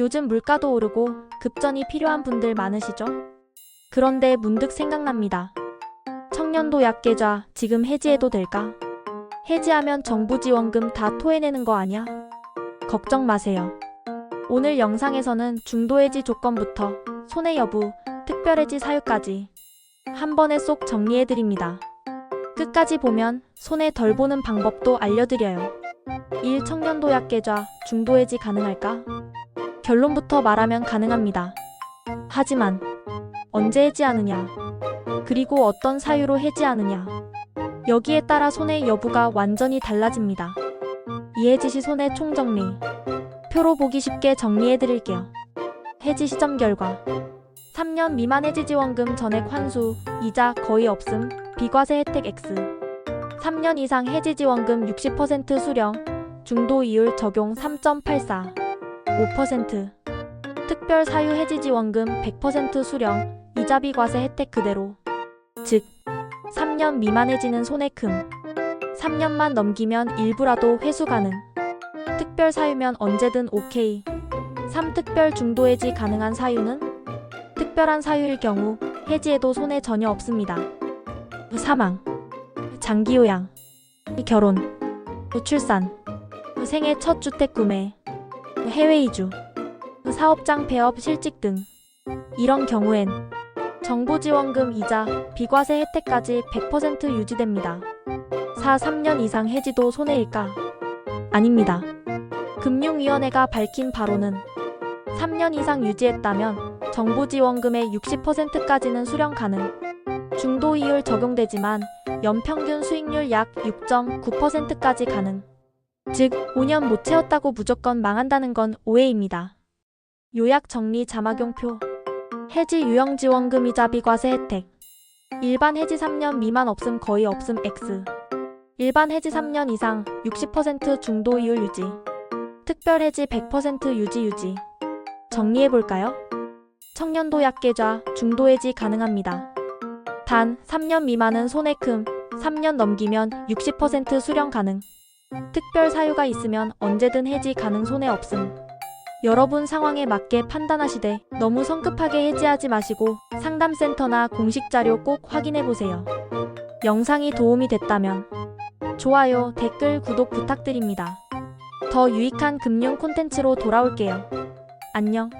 요즘 물가도 오르고 급전이 필요한 분들 많으시죠? 그런데 문득 생각납니다. 청년도 약계좌 지금 해지해도 될까? 해지하면 정부 지원금 다 토해내는 거 아니야? 걱정 마세요. 오늘 영상에서는 중도 해지 조건부터 손해 여부, 특별 해지 사유까지 한 번에 쏙 정리해드립니다. 끝까지 보면 손해 덜 보는 방법도 알려드려요. 1. 청년도 약 계좌 중도해지 가능할까? 결론부터 말하면 가능합니다. 하지만 언제 해지하느냐? 그리고 어떤 사유로 해지하느냐? 여기에 따라 손해 여부가 완전히 달라집니다. 이해지 시 손해 총정리. 표로 보기 쉽게 정리해 드릴게요. 해지 시점 결과 3년 미만 해지 지원금 전액 환수, 이자 거의 없음, 비과세 혜택 X. 3년 이상 해지 지원금 60% 수령, 중도 이율 적용 3.84. 5%. 특별 사유 해지 지원금 100% 수령, 이자 비 과세 혜택 그대로. 즉, 3년 미만 해지는 손해큼. 3년만 넘기면 일부라도 회수 가능. 특별 사유면 언제든 오케이. 3. 특별 중도 해지 가능한 사유는 특별한 사유일 경우 해지해도 손해 전혀 없습니다. 사망, 장기 요양, 결혼, 출산, 생애 첫 주택 구매, 해외 이주, 사업장 폐업 실직 등 이런 경우엔 정부 지원금 이자, 비과세 혜택까지 100% 유지됩니다. 4. 3년 이상 해지도 손해일까? 아닙니다. 금융위원회가 밝힌 바로는 3년 이상 유지했다면 정부 지원금의 60%까지는 수령 가능. 중도 이율 적용되지만 연평균 수익률 약 6.9%까지 가능. 즉, 5년 못 채웠다고 무조건 망한다는 건 오해입니다. 요약 정리 자막용표. 해지 유형 지원금 이자 비과세 혜택. 일반 해지 3년 미만 없음 거의 없음 X. 일반 해지 3년 이상 60% 중도 이율 유지. 특별 해지 100% 유지 유지. 정리해 볼까요? 청년도 약계좌 중도 해지 가능합니다. 단 3년 미만은 손해큼, 3년 넘기면 60% 수령 가능. 특별 사유가 있으면 언제든 해지 가능 손해 없음. 여러분 상황에 맞게 판단하시되 너무 성급하게 해지하지 마시고 상담센터나 공식 자료 꼭 확인해 보세요. 영상이 도움이 됐다면 좋아요, 댓글, 구독 부탁드립니다. 더 유익한 금융 콘텐츠로 돌아올게요. 안녕.